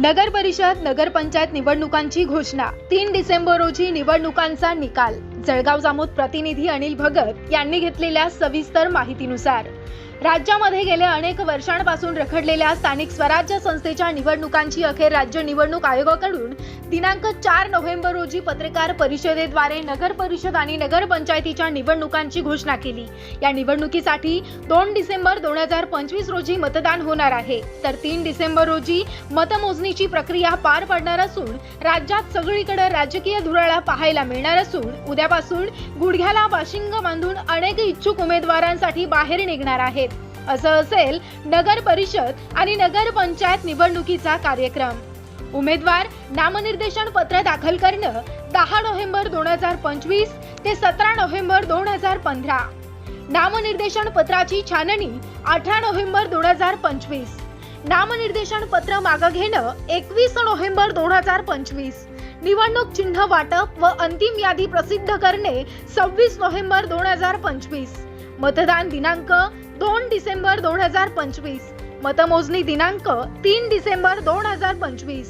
नगर परिषद नगरपंचायत निवडणुकांची घोषणा. तीन डिसेंबर रोजी निवडणुकांचा निकाल. जळगाव जामोद प्रतिनिधी अनिल भगत यांनी घेतलेल्या सविस्तर माहितीनुसार राज्यामध्ये गेल्या अनेक वर्षांपासून रखडलेल्या स्थानिक स्वराज्य संस्थेच्या निवडणुकांची अखेर राज्य निवडणूक आयोगाकडून दिनांक चार नोव्हेंबर रोजी पत्रकार परिषदेद्वारे नगर परिषद आणि नगरपंचायतीच्या निवडणुकांची घोषणा केली. या निवडणुकीसाठी दोन डिसेंबर दोन हजार पंचवीस रोजी मतदान होणार आहे. तर तीन डिसेंबर रोजी मतमोजणीची प्रक्रिया पार पडणार असून राज्यात सगळीकडे राजकीय धुराळा पाहायला मिळणार असून उद्यापासून गुडघ्याला वाशिंग बांधून अनेक इच्छुक उमेदवारांसाठी बाहेर निघणार आहेत. असं असेल नगर परिषद आणि नगर पंचायत निवडणुकीचा कार्यक्रम. उमेदवार नामनिर्देशन पत्र दाखल करणं दहा नोव्हेंबर दोन हजार पंचवीस ते सतरा नोव्हेंबर दोन हजार पंधरा. नामनिर्देशन पत्राची छाननी अठरा नोव्हेंबर दोन हजार पंचवीस. नामनिर्देशन पत्र मागं घेणं एकवीस नोव्हेंबर दोन हजार पंचवीस. निवडणूक चिन्ह वाटप व अंतिम यादी प्रसिद्ध करणे सव्वीस नोव्हेंबर दोन हजार पंचवीस. मतदान दिनांक दोन डिसेंबर दोन हजार पंचवीस. मतमोजणी दिनांक तीन डिसेंबर दोन हजार पंचवीस.